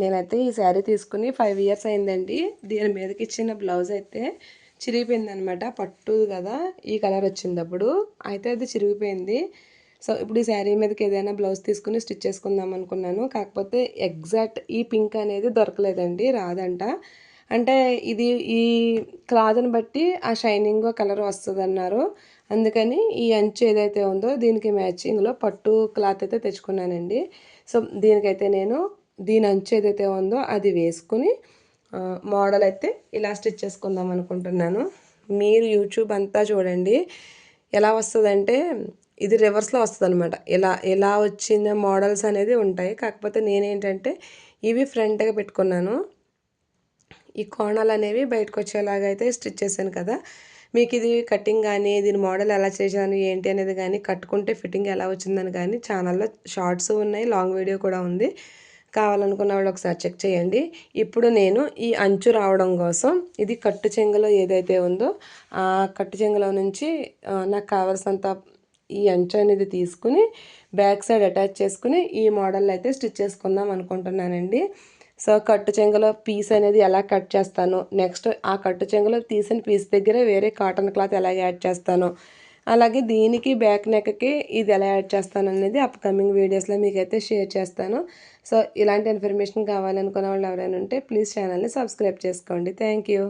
నేనైతే ఈ శారీ తీసుకుని ఫైవ్ ఇయర్స్ అయిందండి. దీని మీదకి ఇచ్చిన బ్లౌజ్ అయితే చిరిగిపోయింది అనమాట పట్టు కదా ఈ కలర్ వచ్చింది అప్పుడు అయితే అది చిరిగిపోయింది. సో ఇప్పుడు ఈ శారీ మీదకి ఏదైనా బ్లౌజ్ తీసుకుని స్టిచ్ చేసుకుందాం అనుకున్నాను. కాకపోతే ఎగ్జాక్ట్ ఈ పింక్ అనేది దొరకలేదండి రాదంట. అంటే ఇది ఈ క్లాత్ని బట్టి ఆ షైనింగ్ కలర్ వస్తుంది అన్నారు అందుకని ఈ అంచు ఏదైతే ఉందో దీనికి మ్యాచింగ్లో పట్టు క్లాత్ అయితే తెచ్చుకున్నానండి. సో దీనికైతే నేను దీని అంచు ఏదైతే ఉందో అది వేసుకుని మోడల్ అయితే ఇలా స్టిచ్ చేసుకుందాం అనుకుంటున్నాను. మీరు యూట్యూబ్ అంతా చూడండి. ఎలా వస్తుందంటే ఇది రివర్స్లో వస్తుంది అనమాట ఎలా ఎలా వచ్చిన మోడల్స్ అనేది ఉంటాయి. కాకపోతే నేనేంటంటే ఇవి ఫ్రంట్గా పెట్టుకున్నాను. ఈ కోణాలు అనేవి బయటకు వచ్చేలాగా అయితే స్టిచ్ చేశాను కదా. మీకు ఇది కటింగ్ కానీ దీని మోడల్ ఎలా చేశాను ఏంటి అనేది కానీ కట్టుకుంటే ఫిట్టింగ్ ఎలా వచ్చిందని కానీ ఛానల్లో షార్ట్స్ ఉన్నాయి లాంగ్ వీడియో కూడా ఉంది. కావాలనుకున్న వాళ్ళు ఒకసారి చెక్ చేయండి. ఇప్పుడు నేను ఈ అంచు రావడం కోసం ఇది కట్టు చెంగులో ఏదైతే ఉందో ఆ కట్టు చెంగులో నుంచి నాకు కావాల్సినంత ఈ అంచు అనేది తీసుకుని బ్యాక్ సైడ్ అటాచ్ చేసుకుని ఈ మోడల్ అయితే స్టిచ్ చేసుకుందాం అనుకుంటున్నానండి. సో కట్టు చెంగులో పీస్ అనేది ఎలా కట్ చేస్తాను? నెక్స్ట్ ఆ కట్టు చెంగులో తీసిన పీస్ దగ్గర వేరే కాటన్ క్లాత్ ఎలా యాడ్ చేస్తాను? అలాగే దీనికి బ్యాక్ నెక్కి ఇది ఎలా యాడ్ చేస్తాను అనేది అప్కమింగ్ వీడియోస్లో మీకైతే షేర్ చేస్తాను. సో ఇలాంటి ఇన్ఫర్మేషన్ కావాలనుకున్న వాళ్ళు ఎవరైనా ఉంటే ప్లీజ్ ఛానల్ని సబ్స్క్రైబ్ చేసుకోండి. Thank you